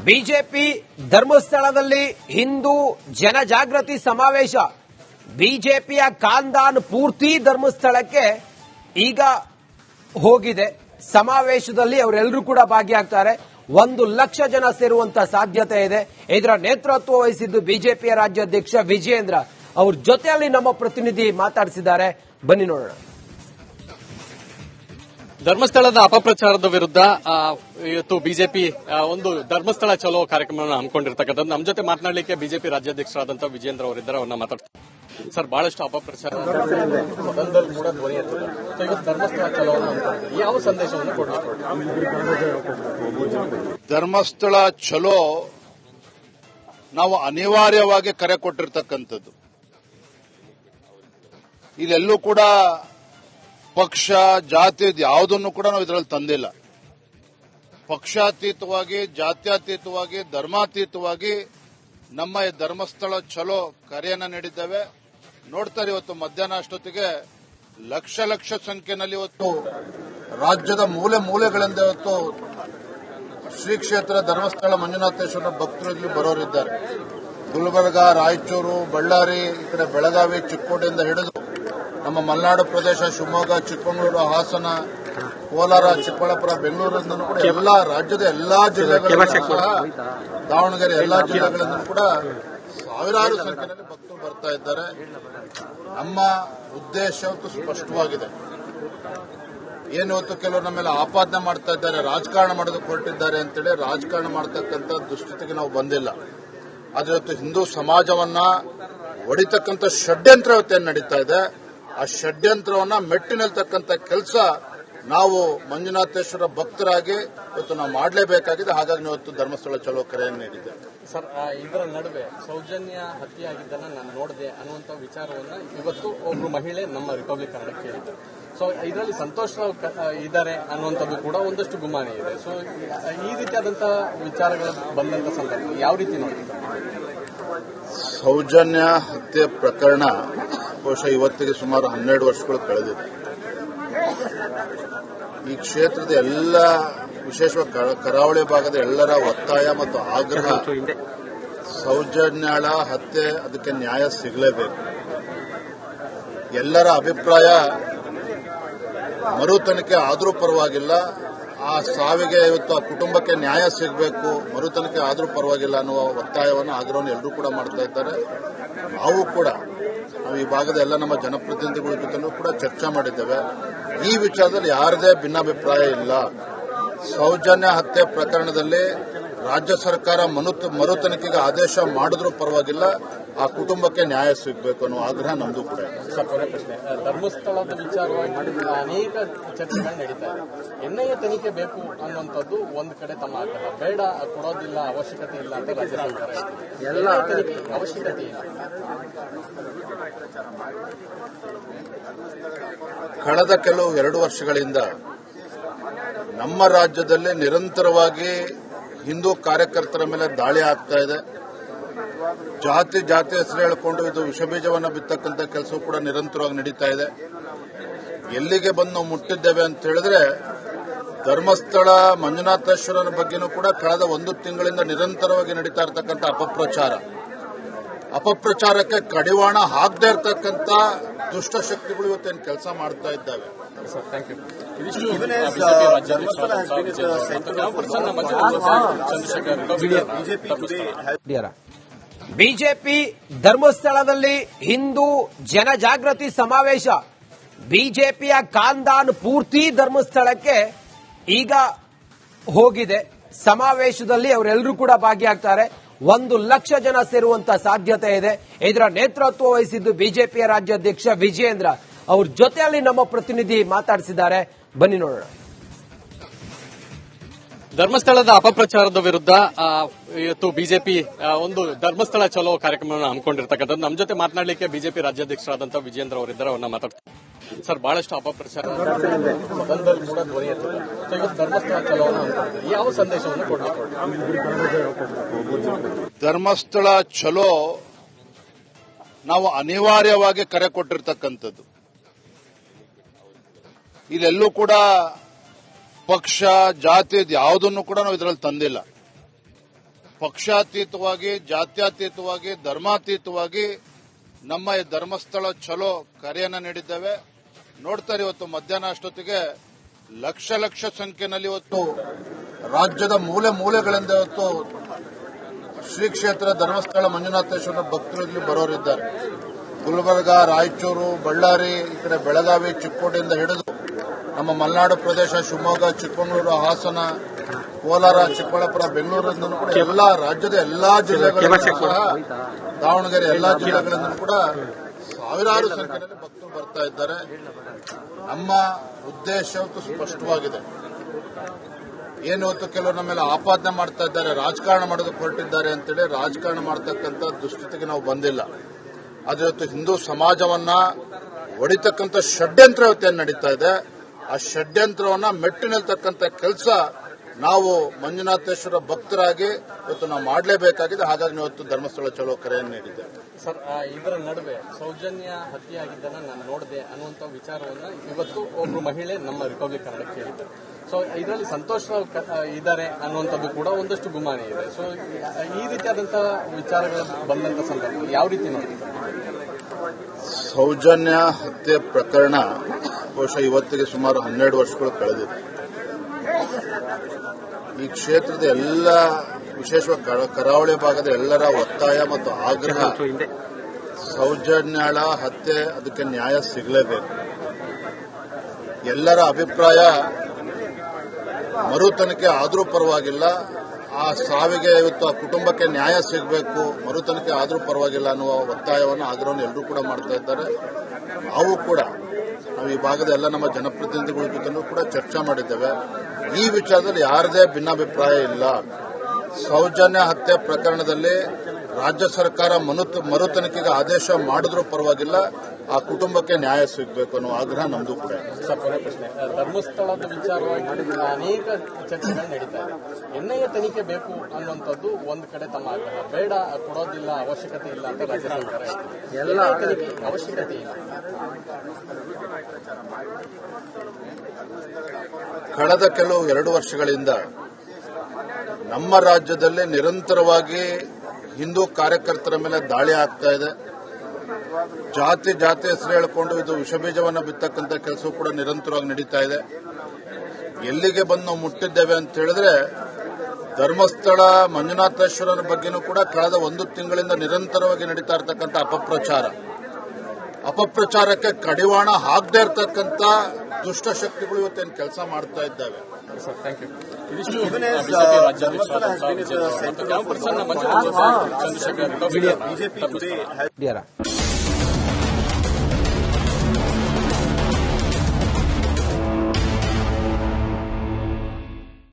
BJP ಧರ್ಮಸ್ಥಳದಲ್ಲಿ ಹಿಂದೂ ಜನಜಾಗೃತಿ ಸಮಾವೇಶ. ಬಿಜೆಪಿಯ ಕಾಂದಾನ್ ಪೂರ್ತಿ ಧರ್ಮಸ್ಥಳಕ್ಕೆ ಈಗ ಹೋಗಿದೆ. ಸಮಾವೇಶದಲ್ಲಿ ಅವರೆಲ್ಲರೂ ಕೂಡ ಭಾಗಿಯಾಗ್ತಾರೆ. ಒಂದು ಲಕ್ಷ ಜನ ಸೇರುವಂತ ಸಾಧ್ಯತೆ ಇದೆ. ಇದರ ನೇತೃತ್ವ ವಹಿಸಿದ್ದು ಬಿಜೆಪಿಯ ರಾಜ್ಯಾಧ್ಯಕ್ಷ ವಿಜಯೇಂದ್ರ. ಅವ್ರ ಜೊತೆಯಲ್ಲಿ ನಮ್ಮ ಪ್ರತಿನಿಧಿ ಮಾತಾಡಿಸಿದ್ದಾರೆ. ಬನ್ನಿ ನೋಡೋಣ. ಧರ್ಮಸ್ಥಳದ ಅಪಪ್ರಚಾರದ ವಿರುದ್ಧ ಇವತ್ತು ಬಿಜೆಪಿ ಒಂದು ಧರ್ಮಸ್ಥಳ ಚಲೋ ಕಾರ್ಯಕ್ರಮವನ್ನು ಹಮ್ಮಿಕೊಂಡಿರ್ತಕ್ಕಂಥದ್ದು. ನಮ್ಮ ಜೊತೆ ಮಾತನಾಡಲಿಕ್ಕೆ ಬಿಜೆಪಿ ರಾಜ್ಯಾಧ್ಯಕ್ಷರಾದಂತಹ ವಿಜೇಂದ್ರ ಅವರಿದ್ದಾರೆ ಅವ್ರನ್ನ ಮಾತಾಡ್ತಾರೆ ಸರ್, ಬಹಳಷ್ಟು ಅಪಪ್ರಚಾರ ಧರ್ಮಸ್ಥಳ ಚಲೋವನ್ನು ಯಾವ ಸಂದೇಶವನ್ನು ಧರ್ಮಸ್ಥಳ ಚಲೋ ನಾವು ಅನಿವಾರ್ಯವಾಗಿ ಕರೆ ಕೊಟ್ಟಿರ್ತಕ್ಕಂಥದ್ದು. ಇದೆಲ್ಲೂ ಕೂಡ ಪಕ್ಷ ಜಾತಿ ಯಾವುದನ್ನು ಕೂಡ ನಾವು ಇದರಲ್ಲಿ ತಂದಿಲ್ಲ. ಪಕ್ಷಾತೀತವಾಗಿ, ಜಾತ್ಯತೀತವಾಗಿ, ಧರ್ಮಾತೀತವಾಗಿ ನಮ್ಮ ಈ ಧರ್ಮಸ್ಥಳ ಚಲೋ ಕಾರ್ಯನ ನೀಡಿದ್ದೇವೆ. ನೋಡ್ತಾರೆ ಇವತ್ತು ಮಧ್ಯಾಹ್ನ ಅಷ್ಟೊತ್ತಿಗೆ ಲಕ್ಷ ಲಕ್ಷ ಸಂಖ್ಯೆನಲ್ಲಿ ಇವತ್ತು ರಾಜ್ಯದ ಮೂಲೆ ಮೂಲೆಗಳಿಂದ ಇವತ್ತು ಶ್ರೀ ಕ್ಷೇತ್ರ ಧರ್ಮಸ್ಥಳ ಮಂಜುನಾಥೇಶ್ವರ ಭಕ್ತರು ಇಲ್ಲಿ ಬರೋರಿದ್ದಾರೆ. ಗುಲ್ಬರ್ಗ, ರಾಯಚೂರು, ಬಳ್ಳಾರಿ, ಈ ಕಡೆ ಬೆಳಗಾವಿ, ಚಿಕ್ಕೋಡಿಯಿಂದ ಹಿಡಿದು ನಮ್ಮ ಮಲೆನಾಡು ಪ್ರದೇಶ, ಶಿವಮೊಗ್ಗ, ಚಿಕ್ಕಮಗಳೂರು, ಹಾಸನ, ಕೋಲಾರ, ಚಿಕ್ಕಬಳ್ಳಾಪುರ ಬೆಂಗಳೂರಿಂದಲೂ ಕೂಡ ಎಲ್ಲ ರಾಜ್ಯದ ಎಲ್ಲಾ ಜಿಲ್ಲೆಗಳಿಂದ ಸಹ ದಾವಣಗೆರೆ ಎಲ್ಲಾ ಜಿಲ್ಲೆಗಳಿಂದ ಕೂಡ ಸಾವಿರಾರು ಸಂಖ್ಯೆಯಲ್ಲಿ ಭಕ್ತರು ಬರ್ತಾ ಇದ್ದಾರೆ. ನಮ್ಮ ಉದ್ದೇಶ ಸ್ಪಷ್ಟವಾಗಿದೆ. ಏನು ಇವತ್ತು ಕೆಲವರು ನಮ್ಮ ಮೇಲೆ ಆಪಾದನೆ ಮಾಡ್ತಾ ಇದ್ದಾರೆ, ರಾಜಕಾರಣ ಮಾಡೋದಕ್ಕೆ ಹೊರಟಿದ್ದಾರೆ ಅಂತೇಳಿ ರಾಜಕಾರಣ ಮಾಡ್ತಕ್ಕಂಥ ದುಸ್ಥಿತಿಗೆ ನಾವು ಬಂದಿಲ್ಲ. ಆದ್ರೆ ಇವತ್ತು ಹಿಂದೂ ಸಮಾಜವನ್ನ ಹೊಡಿತಕ್ಕಂಥ ಷಡ್ಯಂತ್ರ ಇವತ್ತೇನು ನಡೀತಾ ಇದೆ? ಆ ಷಡ್ಯಂತ್ರವನ್ನ ಮೆಟ್ಟಿ ನಿಲ್ತಕ್ಕಂತ ಕೆಲಸ ನಾವು ಮಂಜುನಾಥೇಶ್ವರ ಭಕ್ತರಾಗಿ ಇವತ್ತು ನಾವು ಮಾಡಲೇಬೇಕಾಗಿದೆ. ಹಾಗಾಗಿ ನಾವು ಇವತ್ತು ಧರ್ಮಸ್ಥಳ ಚಲೋ ಕರೆಯನ್ನು ನೀಡಿದ್ದೇವೆ. ಸರ್ ಇದರ ನಡುವೆ ಸೌಜನ್ಯ ಹತ್ಯೆ ಆಗಿದ್ದನ್ನ ನಾನು ನೋಡಿದೆ ಅನ್ನುವಂತ ವಿಚಾರವನ್ನ ಇವತ್ತು ಒಬ್ರು ಮಹಿಳೆ ನಮ್ಮ ರಿಪಬ್ಲಿಕ್ ಕನ್ನಡಕ್ಕೆ ಹೇಳಿದ್ದಾರೆ ಸೊ ಇದರಲ್ಲಿ ಸಂತೋಷ ರಾವ್ ಇದ್ದಾರೆ ಅನ್ನುವಂಥದ್ದು ಕೂಡ ಒಂದಷ್ಟು ಗುಮಾನಿ ಇದೆ. ಸೊ ಈ ರೀತಿಯಾದಂತಹ ವಿಚಾರಗಳು ಬಂದಂತ ಸಂದರ್ಭ ಯಾವ ರೀತಿ ನೋಡಿ ಸೌಜನ್ಯ ಹತ್ಯೆ ಪ್ರಕರಣ ಬಹುಶಃ ಇವತ್ತಿಗೆ ಸುಮಾರು ಹನ್ನೆರಡು ವರ್ಷಗಳು ಕಳೆದಿದೆ. ಈ ಕ್ಷೇತ್ರದ ಎಲ್ಲ, ವಿಶೇಷವಾಗಿ ಕರಾವಳಿ ಭಾಗದ ಎಲ್ಲರ ಒತ್ತಾಯ ಮತ್ತು ಆಗ್ರಹ, ಸೌಜನ್ಯಾಳ ಹತ್ಯೆ, ಅದಕ್ಕೆ ನ್ಯಾಯ ಸಿಗಲೇಬೇಕು. ಎಲ್ಲರ ಅಭಿಪ್ರಾಯ ಮರು ತನಿಖೆ ಆದರೂ ಪರವಾಗಿಲ್ಲ. ಆ ಸಾವಿಗೆ ಇವತ್ತು ಆ ಕುಟುಂಬಕ್ಕೆ ನ್ಯಾಯ ಸಿಗಬೇಕು ಮರು ತನಿಖೆ ಆದರೂ ಪರವಾಗಿಲ್ಲ ಅನ್ನುವ ಒತ್ತಾಯವನ್ನು ಆಗ್ರಹವನ್ನು ಎಲ್ಲರೂ ಕೂಡ ಮಾಡ್ತಾ ಇದ್ದಾರೆ. ನಾವು ಕೂಡ ನಾವು ಈ ಭಾಗದ ಎಲ್ಲ ನಮ್ಮ ಜನಪ್ರತಿನಿಧಿಗಳ ಜೊತೆಲೂ ಕೂಡ ಚರ್ಚೆ ಮಾಡಿದ್ದೇವೆ. ಈ ವಿಚಾರದಲ್ಲಿ ಯಾರದೇ ಭಿನ್ನಾಭಿಪ್ರಾಯ ಇಲ್ಲ. ಸೌಜನ್ಯ ಹತ್ಯೆ ಪ್ರಕರಣದಲ್ಲಿ ರಾಜ್ಯ ಸರ್ಕಾರ ಮರು ತನಿಖೆಗೆ ಆದೇಶ ಮಾಡಿದ್ರೂ ಪರವಾಗಿಲ್ಲ ಆ ಕುಟುಂಬಕ್ಕೆ ನ್ಯಾಯ ಸಿಗಬೇಕು ಅನ್ನೋ ಆಗ್ರಹ ನಮ್ದು ಕೂಡ. ಧರ್ಮಸ್ಥಳದ ವಿಚಾರವಾಗಿ ಅನೇಕ ಚರ್ಚೆಗಳು ನಡೀತಾ ಇದೆ. ಎನ್ಐಎ ತನಿಖೆ ಬೇಕು ಅನ್ನುವಂಥದ್ದು ಒಂದು ಕಡೆ ತಮ್ಮ ಆಗ್ರಹ. ಬೇಡ ಕೊಡೋದಿಲ್ಲ ಅವಶ್ಯಕತೆ ಇಲ್ಲ ಅಂತ ರಾಜ್ಯ ಸರ್ಕಾರ ತನಿಖೆ ಅವಶ್ಯಕತೆ ಇಲ್ಲ. ಕಳೆದ ಕೆಲವು ಎರಡು ವರ್ಷಗಳಿಂದ ನಮ್ಮ ರಾಜ್ಯದಲ್ಲಿ ನಿರಂತರವಾಗಿ ಹಿಂದೂ ಕಾರ್ಯಕರ್ತರ ಮೇಲೆ ದಾಳಿ ಆಗ್ತಾ ಇದೆ. ಜಾತಿ ಜಾತಿ ಹೆಸರು ಹೇಳಿಕೊಂಡು ಇದು ವಿಷಬೀಜವನ್ನು ಬಿತ್ತಕ್ಕಂಥ ಕೆಲಸವೂ ಕೂಡ ನಿರಂತರವಾಗಿ ನಡೀತಾ ಇದೆ. ಎಲ್ಲಿಗೆ ಬಂದು ನಾವು ಮುಟ್ಟಿದ್ದೇವೆ ಅಂತ ಹೇಳಿದ್ರೆ, ಧರ್ಮಸ್ಥಳ ಮಂಜುನಾಥೇಶ್ವರನ ಬಗ್ಗೆನೂ ಕೂಡ ಕಳೆದ ಒಂದು ತಿಂಗಳಿಂದ ನಿರಂತರವಾಗಿ ನಡೀತಾ ಇರತಕ್ಕಂಥ ಅಪಪ್ರಚಾರ. ಅಪಪ್ರಚಾರಕ್ಕೆ ಕಡಿವಾಣ ಹಾಕದೇ ಇರತಕ್ಕಂಥ ದುಷ್ಟಶಕ್ತಿಗಳು ಇವತ್ತೇನು ಕೆಲಸ ಮಾಡ್ತಾ ಇದ್ದಾವೆ. ಬಿಜೆಪಿ ಧರ್ಮಸ್ಥಳದಲ್ಲಿ ಹಿಂದೂ ಜನಜಾಗೃತಿ ಸಮಾವೇಶ. ಬಿಜೆಪಿಯ ಕಾಂದಾನ್ ಪೂರ್ತಿ ಧರ್ಮಸ್ಥಳಕ್ಕೆ ಈಗ ಹೋಗಿದೆ. ಸಮಾವೇಶದಲ್ಲಿ ಅವರೆಲ್ಲರೂ ಕೂಡ ಭಾಗಿಯಾಗ್ತಾರೆ. ಒಂದು ಲಕ್ಷ ಜನ ಸೇರುವಂತ ಸಾಧ್ಯತೆ ಇದೆ. ಇದರ ನೇತೃತ್ವ ವಹಿಸಿದ್ದು ಬಿಜೆಪಿಯ ರಾಜ್ಯಾಧ್ಯಕ್ಷ ವಿಜಯೇಂದ್ರ. ಅವ್ರ ಜೊತೆಯಲ್ಲಿ ನಮ್ಮ ಪ್ರತಿನಿಧಿ ಮಾತಾಡಿಸಿದ್ದಾರೆ. ಬನ್ನಿ ನೋಡೋಣ. ಧರ್ಮಸ್ಥಳದ ಅಪಪ್ರಚಾರದ ವಿರುದ್ಧ ಇವತ್ತು ಬಿಜೆಪಿ ಒಂದು ಧರ್ಮಸ್ಥಳ ಚಲೋ ಕಾರ್ಯಕ್ರಮವನ್ನು ಹಮ್ಮಿಕೊಂಡಿರ್ತಕ್ಕಂಥದ್ದು. ನಮ್ಮ ಜೊತೆ ಮಾತನಾಡಲಿಕ್ಕೆ ಬಿಜೆಪಿ ರಾಜ್ಯಾಧ್ಯಕ್ಷರಾದಂತಹ ವಿಜೇಂದ್ರ ಅವರಿದ್ದಾರೆ. ಅವ್ರನ್ನ ಮಾತಾಡ್ತಾರೆ ಸರ್, ಬಹಳಷ್ಟು ಅಪಪ್ರಚಾರ ಯಾವ ಸಂದೇಶವನ್ನು ಧರ್ಮಸ್ಥಳ ಚಲೋ ನಾವು ಅನಿವಾರ್ಯವಾಗಿ ಕರೆ ಕೊಟ್ಟಿರ್ತಕ್ಕಂಥದ್ದು. ಇದೆಲ್ಲೂ ಕೂಡ ಪಕ್ಷ, ಜಾತಿ, ಯಾವುದನ್ನು ಕೂಡ ನಾವು ಇದರಲ್ಲಿ ತಂದಿಲ್ಲ. ಪಕ್ಷಾತೀತವಾಗಿ, ಜಾತ್ಯತೀತವಾಗಿ, ಧರ್ಮಾತೀತವಾಗಿ ನಮ್ಮ ಈ ಧರ್ಮಸ್ಥಳ ಚಲೋ ಕರೆಯನ್ನು ನೀಡಿದ್ದೇವೆ. ನೋಡ್ತಾರೆ ಇವತ್ತು ಮಧ್ಯಾಹ್ನ ಅಷ್ಟೊತ್ತಿಗೆ ಲಕ್ಷ ಲಕ್ಷ ಸಂಖ್ಯೆಯಲ್ಲಿ ಇವತ್ತು ರಾಜ್ಯದ ಮೂಲೆ ಮೂಲೆಗಳಿಂದ ಇವತ್ತು ಶ್ರೀ ಕ್ಷೇತ್ರ ಧರ್ಮಸ್ಥಳ ಮಂಜುನಾಥೇಶ್ವರ ಭಕ್ತರು ಇಲ್ಲಿ ಬರೋರಿದ್ದಾರೆ. ಗುಲ್ಬರ್ಗ, ರಾಯಚೂರು, ಬಳ್ಳಾರಿ, ಈ ಕಡೆ ಬೆಳಗಾವಿ ಚಿಕ್ಕೋಟೆಯಿಂದ ಹಿಡಿದು ನಮ್ಮ ಮಲೆನಾಡು ಪ್ರದೇಶ, ಶಿವಮೊಗ್ಗ, ಚಿಕ್ಕಮಗಳೂರು, ಹಾಸನ, ಕೋಲಾರ, ಚಿಕ್ಕಬಳ್ಳಾಪುರ ಬೆಂಗಳೂರಿಂದ ಕೂಡ ಎಲ್ಲಾ ರಾಜ್ಯದ ಎಲ್ಲಾ ಜಿಲ್ಲೆಗಳಿಂದ ದಾವಣಗೆರೆ ಎಲ್ಲಾ ಜಿಲ್ಲೆಗಳಿಂದ ಕೂಡ ಸಾವಿರಾರು ಸಂಖ್ಯೆಯಲ್ಲಿ ಭಕ್ತರು ಬರ್ತಾ ಇದ್ದಾರೆ. ನಮ್ಮ ಉದ್ದೇಶ ಸ್ಪಷ್ಟವಾಗಿದೆ. ಏನು ಅಂತ ಕೆಲವರು ನಮ್ಮೆಲ್ಲ ಮೇಲೆ ಆಪಾದನೆ ಮಾಡ್ತಾ ಇದ್ದಾರೆ, ರಾಜಕಾರಣ ಮಾಡೋದಕ್ಕೆ ಹೊರಟಿದ್ದಾರೆ ಅಂತೇಳಿ ರಾಜಕಾರಣ ಮಾಡ್ತಕ್ಕಂಥ ದುಸ್ಥಿತಿಗೆ ನಾವು ಬಂದಿಲ್ಲ. ಆದ್ರೆ ಇವತ್ತು ಹಿಂದೂ ಸಮಾಜವನ್ನ ಹೊಡಿತಕ್ಕಂಥ ಷಡ್ಯಂತ್ರ ಇವತ್ತೇನು ನಡೀತಾ ಇದೆ? ಆ ಷಡ್ಯಂತ್ರವನ್ನ ಮೆಟ್ಟಿ ನಿಲ್ತಕ್ಕಂಥ ಕೆಲಸ ನಾವು ಮಂಜುನಾಥೇಶ್ವರ ಭಕ್ತರಾಗಿ ಇವತ್ತು ನಾವು ಮಾಡಲೇಬೇಕಾಗಿದೆ. ಹಾಗಾಗಿ ನಾವು ಇವತ್ತು ಧರ್ಮಸ್ಥಳ ಚಲೋ ಕರೆಯನ್ನು ನೀಡಿದ್ದೇವೆ. ಸರ್ ಆ, ಇದರ ನಡುವೆ ಸೌಜನ್ಯ ಹತ್ಯೆ ಆಗಿದ್ದನ್ನ ನಾನು ನೋಡಿದೆ ಅನ್ನುವಂತ ವಿಚಾರವನ್ನು ಇವತ್ತು ಒಬ್ರು ಮಹಿಳೆ ನಮ್ಮ ರಿಪಬ್ಲಿಕ್ ಕನ್ನಡಕ್ಕೆ ಹೇಳಿದ್ದಾರೆ ಸೊ ಇದರಲ್ಲಿ ಸಂತೋಷ ಇದ್ದಾರೆ ಅನ್ನುವಂಥದ್ದು ಕೂಡ ಒಂದಷ್ಟು ಗುಮಾನಿ ಇದೆ. ಸೊ ಈ ರೀತಿಯಾದಂತಹ ವಿಚಾರಗಳು ಬಂದಂತ ಸಂದರ್ಭ ಯಾವ ರೀತಿ ನೋಡ್ತೀವಿ ಸೌಜನ್ಯ ಹತ್ಯೆ ಪ್ರಕರಣ ಬಹುಶಃ ಇವತ್ತಿಗೆ ಸುಮಾರು ಹನ್ನೆರಡು ವರ್ಷಗಳು ಕಳೆದಿದೆ. ಈ ಕ್ಷೇತ್ರದ ಎಲ್ಲ ವಿಶೇಷವಾಗಿ ಕರಾವಳಿ ಭಾಗದ ಎಲ್ಲರ ಒತ್ತಾಯ ಮತ್ತು ಆಗ್ರಹ ಸೌಜನ್ಯಾಳ ಹತ್ಯೆ ಅದಕ್ಕೆ ನ್ಯಾಯ ಸಿಗಲೇಬೇಕು. ಎಲ್ಲರ ಅಭಿಪ್ರಾಯ ಮರು ತನಿಖೆ ಆದರೂ ಪರವಾಗಿಲ್ಲ. ಆ ಸಾವಿಗೆ ಇವತ್ತು ಆ ಕುಟುಂಬಕ್ಕೆ ನ್ಯಾಯ ಸಿಗಬೇಕು ಮರು ತನಿಖೆ ಆದರೂ ಪರವಾಗಿಲ್ಲ ಅನ್ನುವ ಒತ್ತಾಯವನ್ನು ಆಗ್ರಹವನ್ನು ಎಲ್ಲರೂ ಕೂಡ ಮಾಡ್ತಾ ಇದ್ದಾರೆ. ನಾವು ಕೂಡ ನಾವು ಈ ಭಾಗದ ಎಲ್ಲ ನಮ್ಮ ಜನಪ್ರತಿನಿಧಿಗಳ ಜೊತೆನೂ ಕೂಡ ಚರ್ಚೆ ಮಾಡಿದ್ದೇವೆ. ಈ ವಿಚಾರದಲ್ಲಿ ಯಾರದೇ ಭಿನ್ನಾಭಿಪ್ರಾಯ ಇಲ್ಲ. ಸೌಜನ್ಯ ಹತ್ಯೆ ಪ್ರಕರಣದಲ್ಲಿ ರಾಜ್ಯ ಸರ್ಕಾರ ಮರು ತನಿಖೆಗೆ ಆದೇಶ ಮಾಡಿದ್ರೂ ಪರವಾಗಿಲ್ಲ. ಆ ಕುಟುಂಬಕ್ಕೆ ನ್ಯಾಯ ಸಿಗಬೇಕು ಅನ್ನೋ ಆಗ್ರಹ ನಮ್ದು ಕೂಡ. ಇದೆ. ಸರ್ ಕೊನೆ ಪ್ರಶ್ನೆ. ಧರ್ಮಸ್ಥಳದ ವಿಚಾರವಾಗಿ ಅನೇಕ ಚರ್ಚೆಗಳು ನಡೀತಾ ಇದೆ. ಎನ್ಐಎ ತನಿಖೆ ಬೇಕು ಅನ್ನುವಂಥದ್ದು ಒಂದು ಕಡೆ ತಮ್ಮ ಆಗ್ರಹ. ಬೇಡ ಕೊಡೋದಿಲ್ಲ ಅವಶ್ಯಕತೆ ಇಲ್ಲ ಅಂತ ರಾಜ್ಯ ಸರ್ಕಾರ ಎಲ್ಲ ಅವಶ್ಯಕತೆ ಇಲ್ಲ. ಕಳೆದ ಕೆಲವು ಎರಡು ವರ್ಷಗಳಿಂದ ನಮ್ಮ ರಾಜ್ಯದಲ್ಲಿ ನಿರಂತರವಾಗಿ ಹಿಂದೂ ಕಾರ್ಯಕರ್ತರ ಮೇಲೆ ದಾಳಿ ಆಗ್ತಾ ಇದೆ. ಜಾತಿ ಜಾತಿ ಹೆಸರು ಹೇಳಿಕೊಂಡು ಇದು ವಿಷಬೀಜವನ್ನು ಬಿತ್ತಕ್ಕಂಥ ಕೆಲಸ ಕೂಡ ನಿರಂತರವಾಗಿ ನಡೀತಾ ಇದೆ. ಎಲ್ಲಿಗೆ ಬಂದು ನಾವು ಮುಟ್ಟಿದ್ದೇವೆ ಅಂತ ಹೇಳಿದ್ರೆ ಧರ್ಮಸ್ಥಳ ಮಂಜುನಾಥೇಶ್ವರನ ಬಗ್ಗೆನೂ ಕೂಡ ಕಳೆದ ಒಂದು ತಿಂಗಳಿಂದ ನಿರಂತರವಾಗಿ ನಡೀತಾ ಇರತಕ್ಕಂಥ ಅಪಪ್ರಚಾರ. ಅಪಪ್ರಚಾರಕ್ಕೆ ಕಡಿವಾಣ ಹಾಕದೇ ಇರತಕ್ಕಂಥ ದುಷ್ಟಶಕ್ತಿಗಳು ಇವತ್ತೇನು ಕೆಲಸ ಮಾಡ್ತಾ ಇದ್ದಾವೆ ಸರ್ ಥ್ಯಾಂಕ್ ಯು ಇದಿಷ್ಟು ಬಿಜೆಪಿ ರಾಜ್ಯಾಧ್ಯಕ್ಷರಾದಂತಹ ವಿಜಯ್ ಮತ್ತು ಕ್ಯಾಂಪರ್ಸನ್ನ ಮಂಜುನಾಥ ಚಂದ್ರಶೇಖರ್ ರಿಪಬ್ಲಿಕ್ ಡಿಯರ